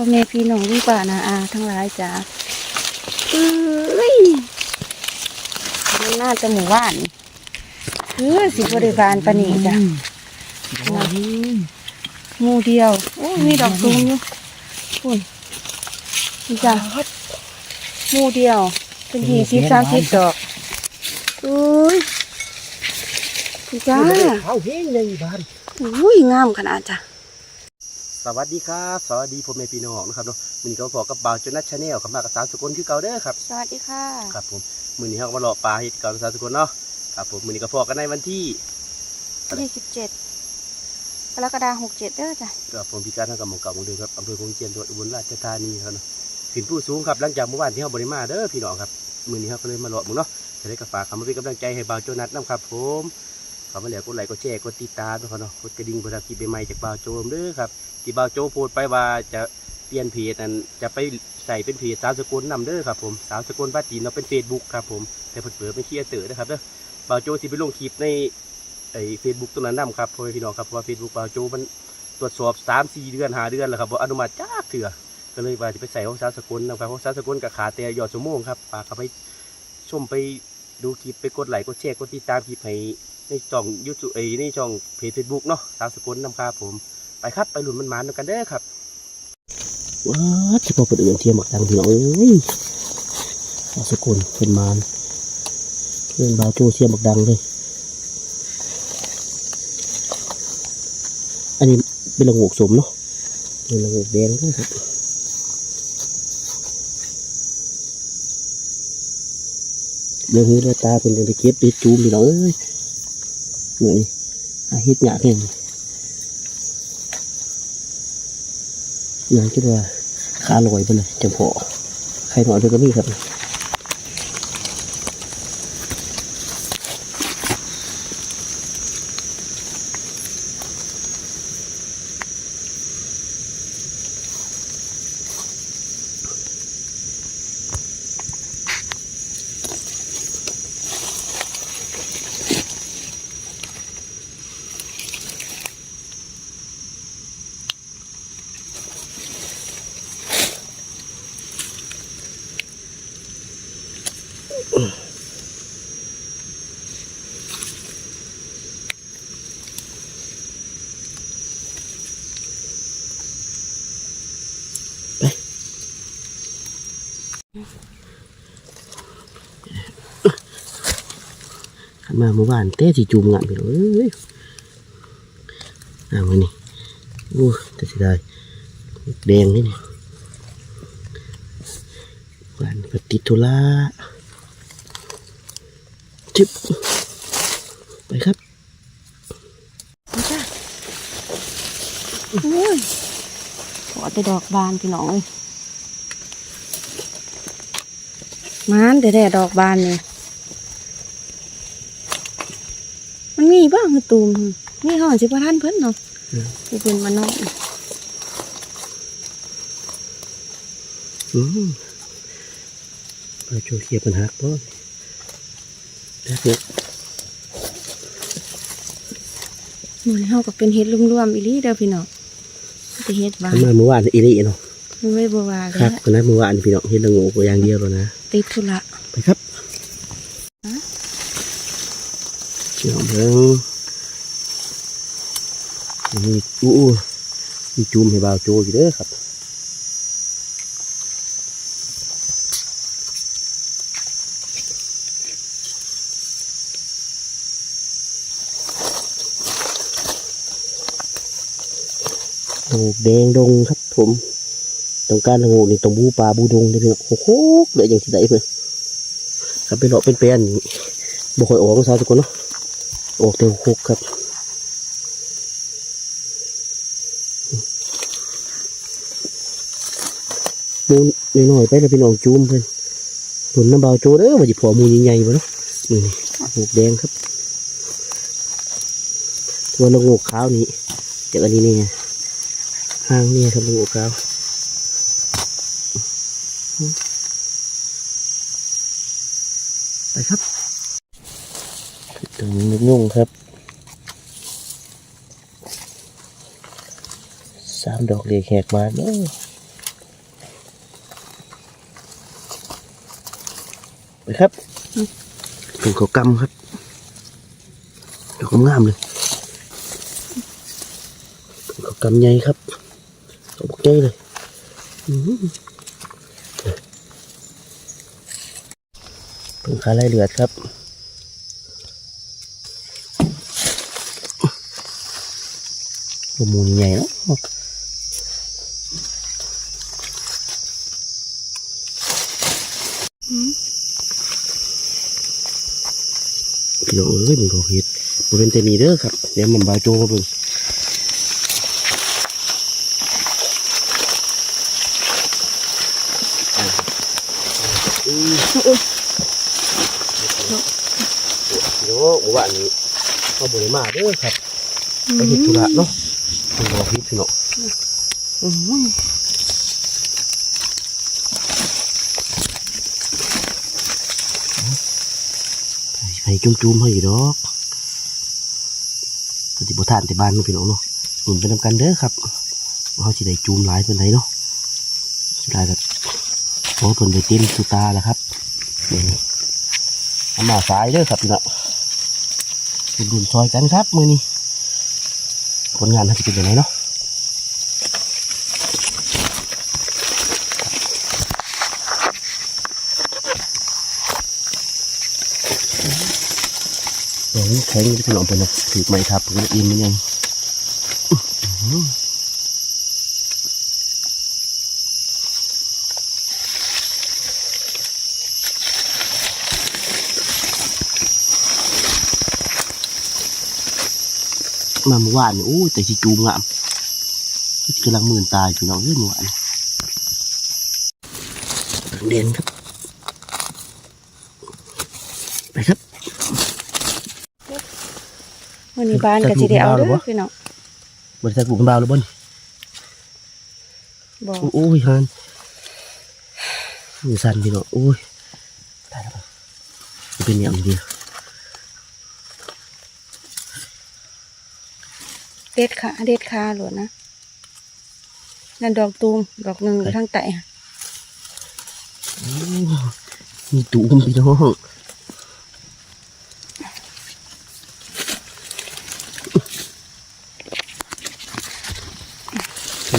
พ่อแม่พี่น้องดีกว่านะอาทั้งหลายจ้าเอ้ยมันน่าจะหมู่บ้านเออสิบริบาลปานนีจ้ะหมู่เดียวโอ้ยมีดอกตูมอยู่คุณนี่จ้ะหมู่เดียว เป็นยี่สิบสามสิบดอกอุ้ยนี่จ้าเขาเฮงเลยบ้านอุ้ยงามขนาดจ้ะ สวัสดีครับสวัสดีพ่อแม่พี่น้องนะครับเนาะมื้อนี้ก็พอกับบ่าวจนัทชาแนลกับมากับสาวสกลคือเก่าเด้อครับสวัสดีค่ะครับผมมื้อนี้เฮาก็มาเลาะปลาเฮ็ดเก่าสาวสกลเนาะครับผมมื้อนี้ก็พอกันในวันที่ยี่สิบเจ็ดกรกฎาหกเจ็ดเด้อจ้ะกับผมพิการทางกับหมู่เก่าหมู่เดิมครับอำเภอคงเจียนจังหวัดอุบลราชธานีครับเนาะขึ้นผู้สูงครับหลังจากเมื่อวานที่เฮาบ่ได้มาเด้อพี่น้องครับมื้อนี้เฮาก็เลยมาเลาะหมึงเนาะจะได้กับฝากคำมาเป็นกำลังใจให้บ่าวโจนัทนํครับผม ขอมาแล้วกดไลค์กดแชร์กดติดตามด้วยครับเนาะกดกระดิ่งเพื่อรับคลิปใหม่ๆจากบ่าวโจมเด้อครับที่บ่าวโจพูดไปว่าจะเปลี่ยนเพจนั้นจะไปใส่เป็นเพจสาวสกุลนำเด้อครับผมสาวสกุลบ้านจีนเราเป็นเฟซบุ๊กครับผมแต่เพิ่นเปิดเป็นคีย์เตอนะครับเด้อบ่าวโจสิไปลงคลิปในไอ้เฟซบุ๊กตรงนั้นนํครับพ่อพี่น้องครับเพราะว่าเฟซบุ๊กบ่าวโจมันตรวจสอบ3 4เดือน5เดือนแล้วครับบ่อนุมัติจ้าเถื่อก็เลยว่าจะไปใส่ของสาวสกุลนะครับของสาวสกุลกับขาแต่ยอดชั่วโมงครับฝากเข้าไปชมไปดูคลิปไปกดไลค์กดแชร์กดติดตามคลิปให้ ในช่องยูทูบไอ้ในช่องเพจเฟซบุ๊กเนาะสาวสกุลนํครับผม ไปครับไปหลุนมันหมานกันเด้อครับว้าที่พอเปิดเอื่นเทียมหมักดังพี่น้องเอ้ยเอาสกุลเป็นมานเพื่อนบาวโจเทียมหมักดังเลยอันนี้เป็นละโงกสมเนาะเป็นละโงกแดงนะครับเรื่องนี้ด้วยตาเป็นตะเก็บไปจูมพี่น้องเอ้ย นี่อาฮิตหยาเพ่งยังคิดว่าขาลอยไปเลยจังพอใครหน่อยเธอก็มีครับ มาเมื่อวานเต้สิจูมงานไปเลยอ่ามันนี่โอ้แต่สียดายแดงนี่นี่ยวานปฏิทุระจิบไปครับนี่จ้ะโอ้ยขอแต่ดอกบานพี่น้องเอ้ยมานแต่แต่ดอกบานเนี่ย มันมีบ้างคือตูมนี่เขาอาจจะประทานเพิ่นเนาะอืมผู้เพิ่นมานอนอืมไปโจเคลียร์ปัญหาบ่แล้วเดี๋ยวมือเฮาก็เป็นเฮ็ดรวมๆอีหลีเด้อพี่น้องแต่เฮ็ดบานขันมาเมื่อวานอีรีเนาะไม่บ่ว่าเลครัยบก็นะเมื่อวานพี่น้องเห็นละโงกอย่างเดียวแล้วนะติดธุระไปครับ ฮะียวเบิ่งมีอู้มีจูมให้บ่าวโจอยู่เด้อครับโงแดงดงครับผมต้องการโงูนี่ต้องบูปลาบูดงเลยพี่น้องโอ้โหเลยอย่างที่ใดเพื่อนครับไปเลาะเป็นแปลนนี่บ่ค่อยออกซาทุกคนเนาะ ออกแต่หกครับมูนหน้อยไปแล้วพี่น้องจูมเพื่อนหนุนน้ำเบาโจเด้อว่าจะพอมูลใหญ่ๆบ่เนาะนี่โงูแดงครับตัวละงูขาวนี้จากอันนี้นี่ไงห้างนี่ครับลูกครับไปครับ ตึงนกยุ่งครับสามดอกเรียกแหกมาเนาะไปครับเป็นขากำครับดอกงามเลยเป็นเขากำใหญ่ครับตกใจเลยเป็นขาไล่เหลือดครับ ตัวมูนี่ใหญ่เนาะพี่น้องเอ้ยมึงเขาเห็ดบริเวณเตนีเด้อครับ เดี๋ยวมันบาโจมาเบิ่งเดี๋ยวหมู่บ้านนี้เขาบริมาเด้อครับไปเห็ดธุระเนาะ มึงเขาเห็ดพี่น้องอืมไปจุ่มๆให้ดอกปฏิบัติทานแต่บ้านเนพี่น้องเนาะหนุนไปนำกันเด้อครับเขาสิได้จูมหลายเป็นไรเนาะสิได้แบบโอ้เพิ่นไปเต็มสุตาแล้วครับนี่เอามาสายเด้อครับพี่น้องดุนซอยกันครับมือนี้ ผลงานน่าจะเป็นยังไงเนาะเดี๋ยแข็งอยู่พี่น้อมไปนนะถือไม้ทับก็อินมันยัง มาเมื่อวานนี่โอ้ยแต่สิจูมงามกำลังหมื่นตายพี่น้องเรื่องเมื่อวานเด่นครับ ไปครับวันนี้บ้านก็สิได้เอาเด้จะถูกอพี่น้องบริษัทปลูกกันดาวแล้วบ่นบอกโอ้ยฮันมือสั่นพี่น้องโอ้ยตายแล้วปะมันเป็นอย่างเดียว เด็ดขาเด็ดขาโหลดนะนั่นดอกตูมดอกหนึ่งอยู่ทางใต้อะโอ้มีตูมพี่น้อง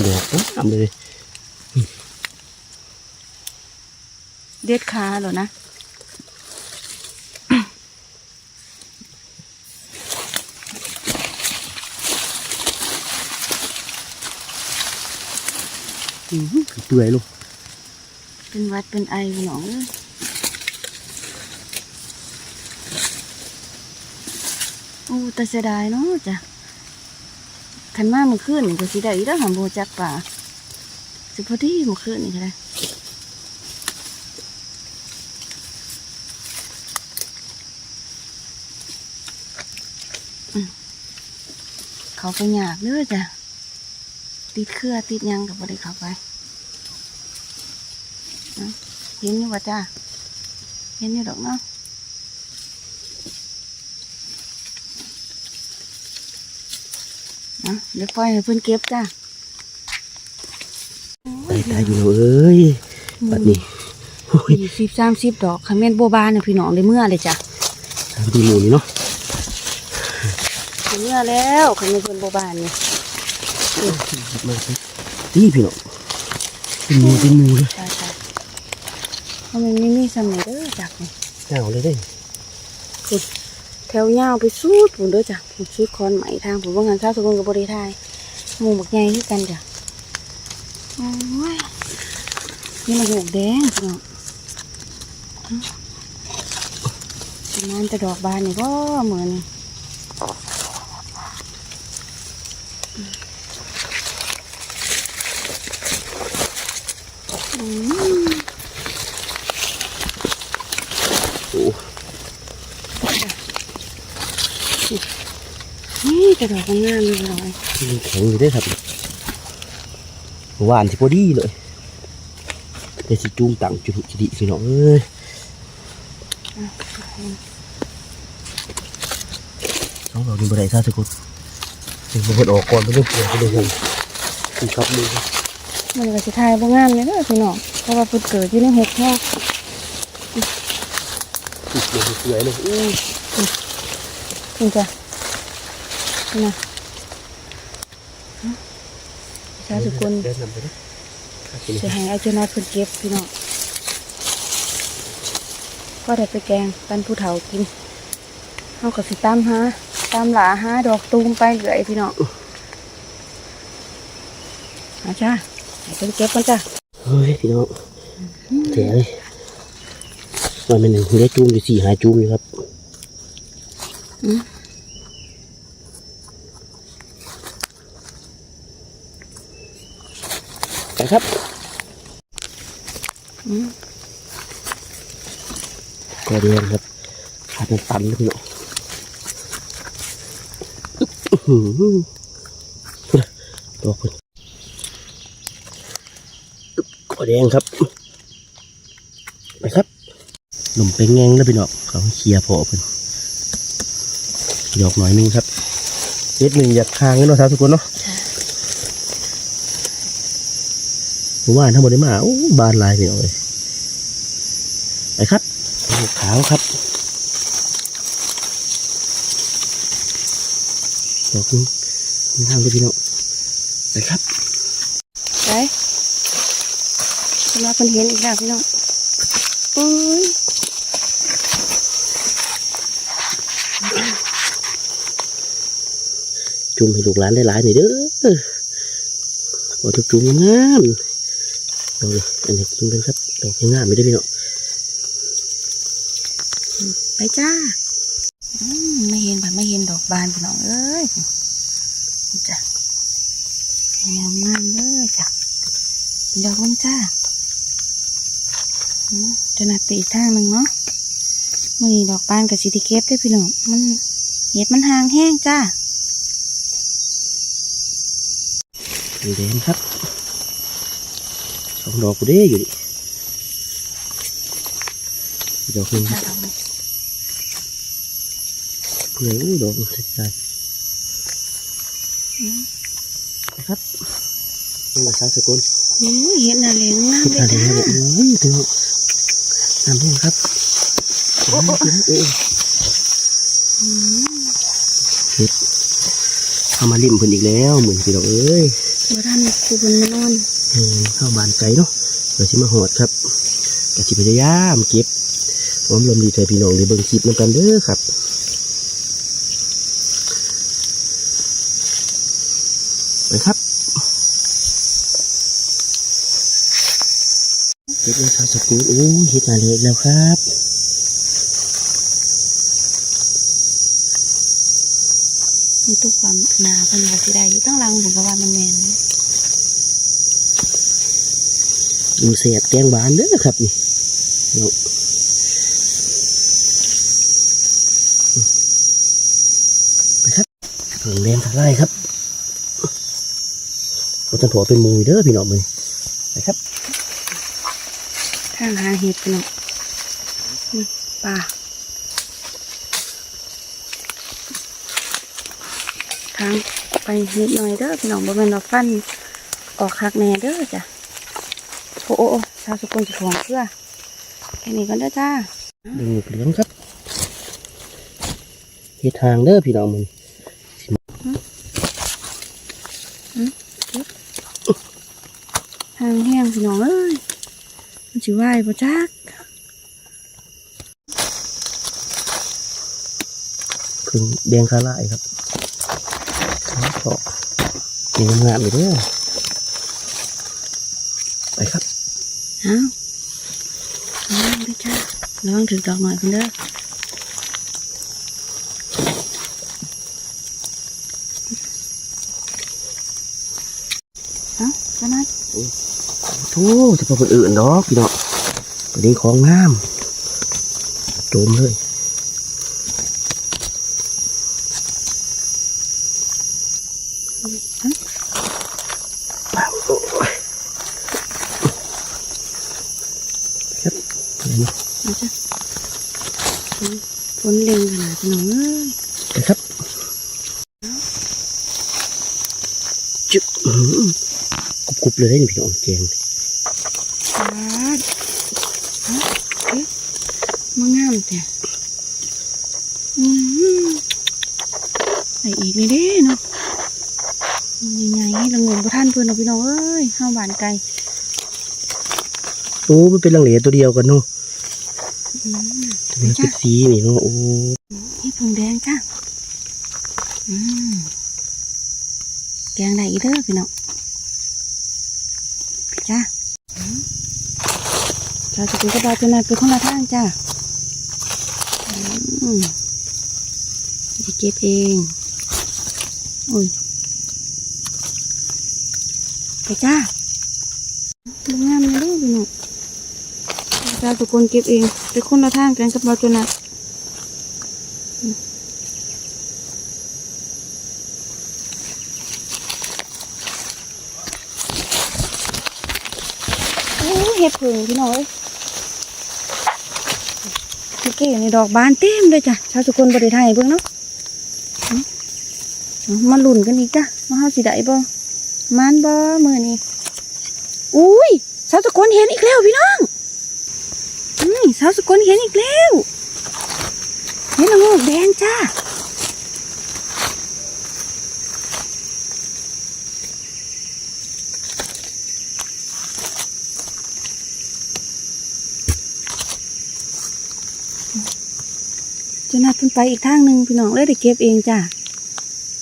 ดอกงามเลย เด็ดขาโหลดนะ อื้อหือ เปื่อยลูกเป็นวัดเป็นไอพี่น้องเอ้ยโอ้แต่เสียดายเนาะจ้ะขันมาเมื่อคืนก็สิได้อีกแล้วหำโบจักป่าสิพอดีมื่อคืนนี่ก็ได้อืมเขาไปหยากเด้อจ้ะติดเครือติดยังกับบ่ได้เขาไป เห็นอยู่ว่าจ้าเห็นอยู่ดอกเนาะอะเดี๋ยวปล่อยให้เพิ่นเก็บจ้าตายตายอยู่แล้วเอ้ยบัดนี้โอ้ยยี่สิบสามสิบดอกคันแม่นโบบานเนี่ยพี่น้องเลยเมื่อเลยจ้ะดูหมูนี่เนาะเลยเมื่อแล้วคันแม่นเพิ่นโบบานเนี่ยมาสินี่พี่น้องเป็นหมูเป็นหมูเลยตายตาย เพราะมันไม่มีสมัยเด้อจักนี่หนาวเลยเด้แถวยาวไปสุดปุ่นเด้อจ้ะปุ่นสุดคอนไหมทางผมว่างานเช้าทุกคนกับบริทายหมูบักใหญ่คือกันจ้ะโอ้ยนี่มันหูกแดงพี่น้องประมาณจะดอกบานนี่ก็เหมือน นี่จะดอกงามเลยน้อยมันแข็งอยู่ได้อครับหวานที่พอดีเลยแต่สิจูงตังจุดจิดิพี่น้องเอ้ยสองดอกนี้บ่ได้ซะทุกคนถึงบ่ออกก่อนบ่ได้เปลี่ยนบ่ได้ห่มคือครับมือมันก็สิทายบ่งามเลยเด้อพี่น้องเพราะว่าเพิ่นเกิดอยู่ในหกแค่ติดเลยสวยเลยอู้นี่จ้ะ นี่นะชาสุกุลเดินนำไปดิครับพี่จะให้อาจารย์เพิ่นเก็บพี่น้องก็ได้ไปแกงปันผู้เฒ่ากินเฮาก็สิตามหาตามหลาหาดอกตูมไปเรื่อยพี่น้องเอาจ้าให้เพิ่นเก็บกันจ้ะเฮ้ยพี่น้องเจ๋เลยวันเป็นหนึ่งเลี้ยจูมอยู่สี่หาจูมอยู่ครับ อืมไปครับอืมก็เรียนครับขาดมันตันเลยพี่น้องอื้อหือดอกเพิ่นก็แดงครับไปครับหนุ่มเป็นแงงแล้วพี่น้องเขาเคลียร์พอเพิ่นดอกหน่อยหนึงครับนิดหนึ่งอยากคางกันเนาะครับทุกคนเนาะผ มว่าถ้าหมดได้มาโอ้บานหลายพี่น้องเลยไปครับลูกขาวครับดอกนี้มีทางเลยพี่น้องไปครับไปเพิ่นว่าเพิ่นเห็นอีกแล้วพี่น้องอุ้ยจุ่มให้ลูกหลานได้หลายหน่อยเด้อโอ้ทุกจุ่มงาม เอาเลยอันนี้จุ่มกันครับดอกงามไม่ได้พี่น้องไปจ้าอืมไม่เห็นแบบไม่เห็นดอกบานพี่น้องเอ้ยนี่จ้ะงามงามเลยจ้ะดอกมันจ้าอืมจะนัดไปอีกทางหนึ่งเนาะมื่อนี้ดอกบานกับสิติเก็บได้อพี่น้องมันเห็ดมันห่างแห้งจ้าสีแดงครับ สองดอกกูเด้อยู่ดิอีกดอกหนึงครับเพื่อนอุ้ยดอกมันใส่ครับนี่มาใช้สกุลโอ้ยเห็ดน่าเลี้ยงมากเลยอะไรจ้าเนี่ยอุ้ยถึงน้ำท่วมครับโอ้โหเอออืมเข้ามาริมเพิ่นอีกแล้วเหมือนพี่ดอกเอ้ยบ่ทันกูเป็นมานอนอืม เข้าบานไกลเนาะเดี๋ยวสิมาหอดครับกระสิพยายามเก็บหอมลมดีใจพี่น้องได้เบิ่งคลิปนำกันเด้อครับไปครับเฮ็ดแล้วครับสกูโอ้เฮ็ดมาเลยแล้วครับมีตู้ความหนาเป็นว่าสิได้อยู่ตั้งหลังผมก็ว่ามันแมนนะ กินเสียดแกงหวานเด้อครับนี่เนาไปครับเพิ่งแรงทักไล่ครับก็จะถอเป็นมูยเด้อพี่น้องเลยไปครับทางหาเห็ดพี่น้องป่าทางไปนิดหน่อยเด้อพี่น้องบ่แม่นว่าฟันออกคักแน่เด้อจ้ะ โอ้โอ้โอ้ชาวสุกุลสิของเพื่อแค่นี้ก่อนเด้อจ้าดึงเหลืองครับเฮ็ดทางเด้อพี่น้องมึงทางแห้งพี่น้องเอ้ยมันสิไหวายบ่จักพึ่งแดงคาไล่ครับแล้วก็มีงามๆอยู่เด้อไปครับ เอาระวังด้อจ้าระวังถึงดอกหน่อยคุณเด้อเอ้าขนาดโธ่จะพอคนอื่นดอกพี่เน้องตัวนี้ของงามโจมเลยปังโอ้ยครับนี่ เอาจ้ะฝ นเล็งขนาดพี่น้องเอ้ยนะครับจุ๊บอื้อหือกรุบๆเลยได้นี่พี่น้องแกงปาดฮะเอ๊ะมมางามแต่อืมใส่อีกนี่เด้เนาะยังไงให้ละงมพระท่านเพื่อนเอาพี่น้องเอ้ยข้าวหวานไก่โอ้มันเป็นลังเหลตัวเดียวกันเนาะ อืมมันเป็นสีนี่เนาะโอ้นี่ผงแดงจ้าอืมแกงได้อีเด้อพี่น้องพี่จ้าเราจะกินกระดาษจะนานไปคนละทางจ้าอืมจะเก็บเองอุ้ยไปจ้าดูงามเลยพี่น้อง เราทุกคนเก็บเองไปคนละทางกันกับเราจะนนโอ้เห็ดผึ่งพี่น้องเอ้ยเมื่อกี้ในดอกบานเต็มเลยจ้ะชาวทุกคนบริไทยเบิ่งเนาะเอาเอามาลุ่นกันอีกจ้ะมาเฮาสิได้บ่มานบ่มือนี้อุ้ยชาวทุกคนเห็นอีกแล้วพี่น้อง อืมชาวทุกคนเห็นอีกแล้วเห็นละโงกแดงจ้าจะนัดเพิ่นไปอีกทางหนึ่งพี่น้องเลยได้เก็บเองจ้า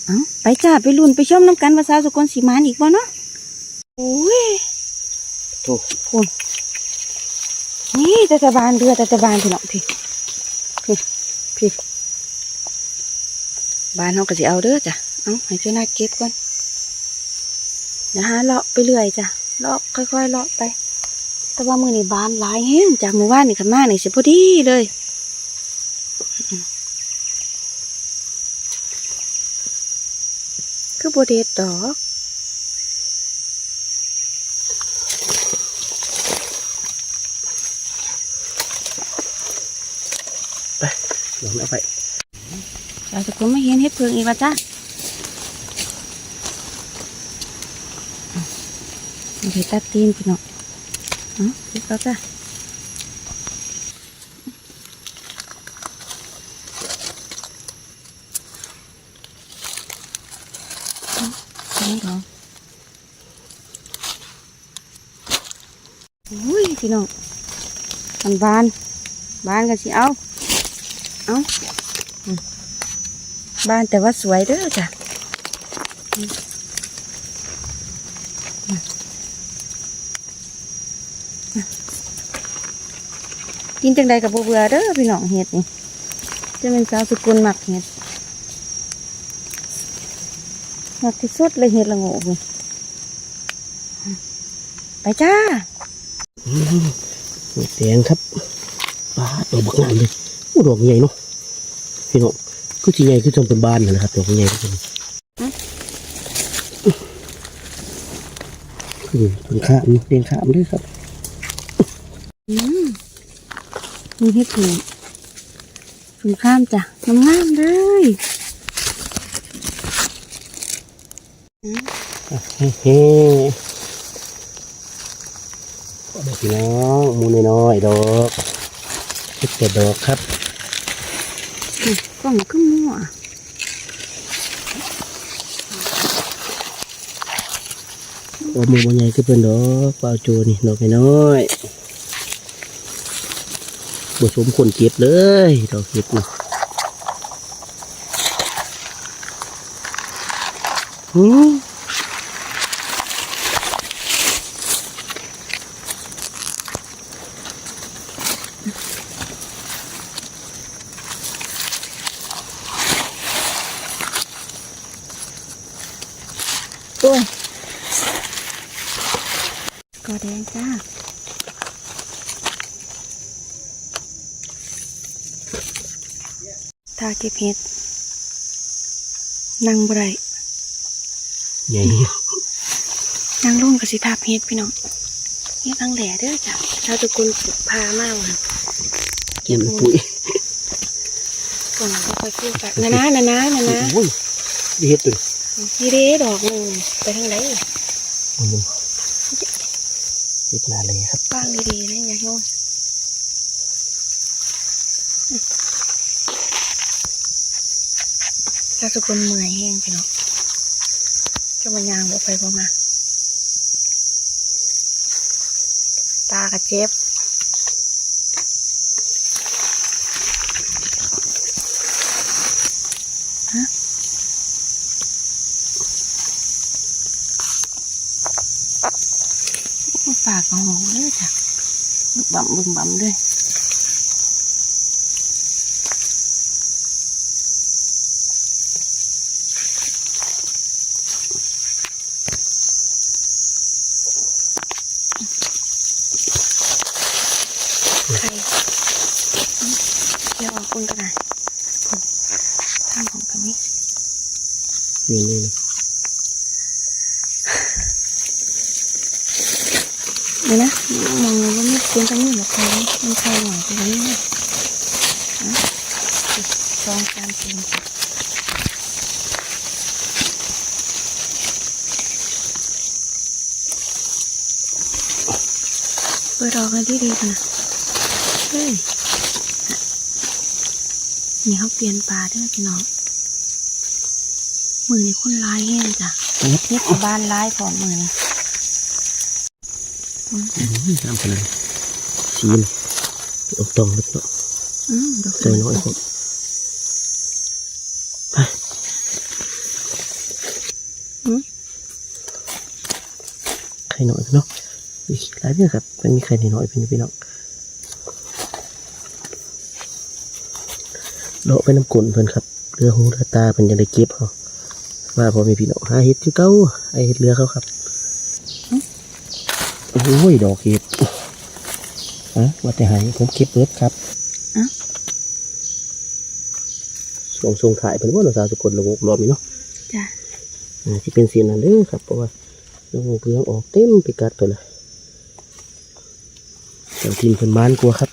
เอาไปจ้าไปลุ่นไปชมน้ำกันว่าสาวทุกคนสีมานอีกบ่เนาะโอ้ยโถูกคุณ นี่แต่ตะบานเรือแต่ตะบานพี่น้องพี่พี่พี่บานเขาก็จะเอาเด้อจ้ะเอาให้เจ้าหน้าเก็บก่อนเดี๋ยวหาเลาะไปเรื่อยจ้ะเลาะค่อยๆเลาะไป แต่ว่ามือนี่บานหลายแห้งจากมือว่านนี่ขันมานี่สิพอดีเลยคือโบเดดดอก ลองเอาไปเราจะคงไม่เห็นเห็ดเพิงอีกว่าจ้ะโอเคตัดตีนพี่น้องเอ๋อคิดแล้วจ้ะนี่เหรออุ้ยพี่น้องมันบานบานกันสิเอา เอาบ้านแต่ว่าสวยเด้อจ้ะกินจังใดกับบัวเบื่อเด้อพี่น้องเห็ดนี่จะเป็นสาวสกุลหมักเห็ดหมักที่สุดเลยเห็ดละโงกนี่ไปจ้าอืมแดงครับปลาดอกบักงามเลย ดอกใหญ่เนาะพี่น้องก็ที่ใหญ่คือจงเป็นบานนั่นแหละครับดอกใหญ่ก็เป็นอืมเป็นข้ามเรียงข้ามด้วยครับอืมมีเห็ดผึ่งผึ่งข้ามจ้ะงามๆเลยเฮ้เฮ้ดอกพี่น้องหมูน้อยๆดอกเก็บแต่ดอกครับอืม กล่องขึ้นมั่วโอ้หมูบใหญ่ก็เป็นดอกเปล่าโจนี่ดอกน้อยบ่สมคนเก็บเลยดอกเก็บนะอืม ตัวก็แดงจ้า ทา เก็บเห็ดนั่งบ่ไรใหญ่นั่งลงกับสิทาบเห็ดพี่น้องนี่ตั้งแหล่เด้อจ้ะชาวตะกุลปลูกพามากว่ะเก็บปุ๋ยก่อนเราค่อยพูดกันนะนะนะนะนะนะโอ้ยเฮ็ดตัวนี่เด้ดอกหนึ่งไปทางไหนโอ้ยเฮ็ดนาเลยครับป้างดีๆนะอย่าโยน ถ้าสุกคนเมื่อยแห้งพี่น้องจะมายางบ่ไปบ่มาตากระเจ็บฮะปากกระหงเลยจ้ะบึ้มบั่มบึ้มบั่มเลยใคร เดี๋ยวเอาคุณกันนะทางของกันนี้นี่นี่นี่ เดี๋ยวนะมองเลยว่าไม่ควรจะมีหรอกใครมันใครหน่อยตรงนี้นะสองสามสี่เปิดออกกันที่ดีกันนะเฮ้ยนี่ เขาเปลี่ยนปลาด้วยพี่น้องมือนี่คนร้ายแห้งจ้ะนี่คือบ้านร้ายของมือนะน้ำขนาดชีนออกตองลึกเนาะอืมดอกใส่น้อยครับไปไข่น้อยเนาะอีกหลายเรื่องครับมันมีไข่น้อยๆเป็นพี่น้อง เลาะไปน้ำกลนเพิ่นครับเรือหูเรือตาเพิ่นยังได้เก็บเขาว่าพอมีพี่น้องหาเห็ดคือเก้าไอเห็ดเรือเขาครับโอ้ยดอกเห็ดอะว่าแต่หายผมเก็บเบิดครับส่งส่งถ่ายเป็นว่าเราสาวสุกลลงรอบนี้เนาะจ้ะอ่าที่เป็นสีนั่นเด้อครับเพราะว่าลงเปลืองออกเต็มไปกัดตัวเลยเจ้าทีมเพิ่นบ้านกลัวครับ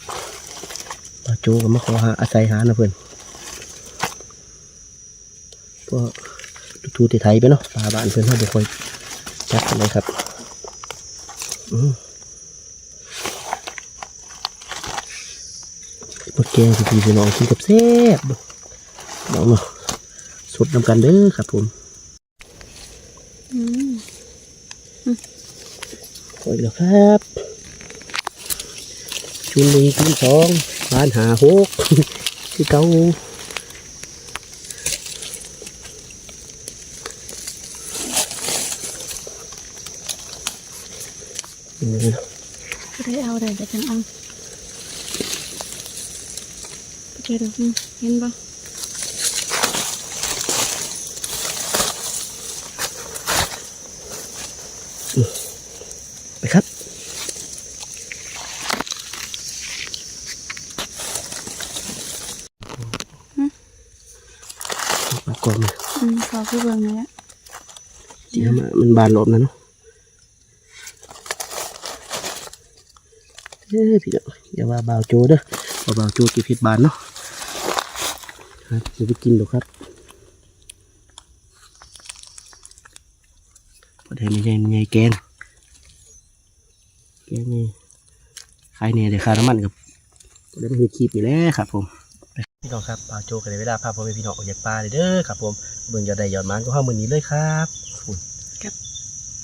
มาโจก็มาขอหาอาศัยหานะเพิ่น ก็ทูติไทยไปเนาะปลาบ้านเพิ่อนเขาบ่ค่อยจัดกันเลยครับอืมมาแกงสิพี่น้องกินกับแซ่บน้องเนาะสดนำกันเด้อครับผมอืมขออีกแล้วครับชุนลีชุนสองบ้านหาหกคือเก่า เออก็ได้เอาได้แต่จังเอาไปเจอดูอืมเห็นปะไปครับมาก่อนมาอืมขอคือเบิ่งนี่แหละเดี๋ยวมามันบานรอบนั้นเนาะเอ้ยพี่เด้ออย่าว่าบ่าวโจเด้อว่าบ่าวโจกี่พิษบานเนาะครับจะไปกินดูครับพอได้ไม่ใช่ไม่ใช่แกงแกงนี่ขายเนี่ยเดี๋ยวค่าน้ำมันกับพอได้มาเห็ดคลิปนี่แหละครับ ผมพี่น้องครับบ่าวโจก็ได้เวลาพาพ่อแม่พี่น้องออกจากป่าเลยเด้อครับ ผมเบิ่งยอดได้ยอดมันก็เข้ามือนี้เลยครับฝุ่น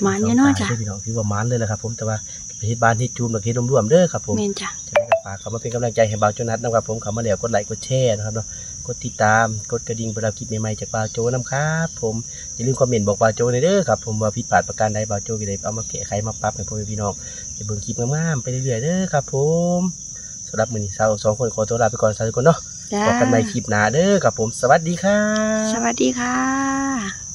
หมันเนี่ยเนาะจ้ะพี่น้องพี่ว่ามันเลยแหละครับ ผมแต่ว่า ไปที่บ้านที่จูมหรือที่รวมๆเด้อครับผมเมนจ้ะจะได้กับฝากเขามาเป็นกำลังใจให้บ่าวโจนัทนะครับผมเขามาแล้วกดไลค์กดแชร์นะครับเนาะกดติดตามกดกระดิ่งเพื่อรับคลิปใหม่ๆจากบ่าวโจนะครับผมอย่าลืมคอมเมนต์บอกบ่าวโจในอยเด้อครับผมว่าผิดพลาดประการใดบ่าวโจก็ได้เอามาแก้ไขมาปรับให้พ่อแม่พี่น้องให้เบิ่งคลิปงามๆไปเรื่อยๆเด้อครับผมสำหรับมื้อนี้เราสองคนขอตัวลาไปก่อนสวัสดีคนเนาะจ้าพบกันใหม่คลิปหน้าเด้อครับผมสวัสดีครับสวัสดีค่ะ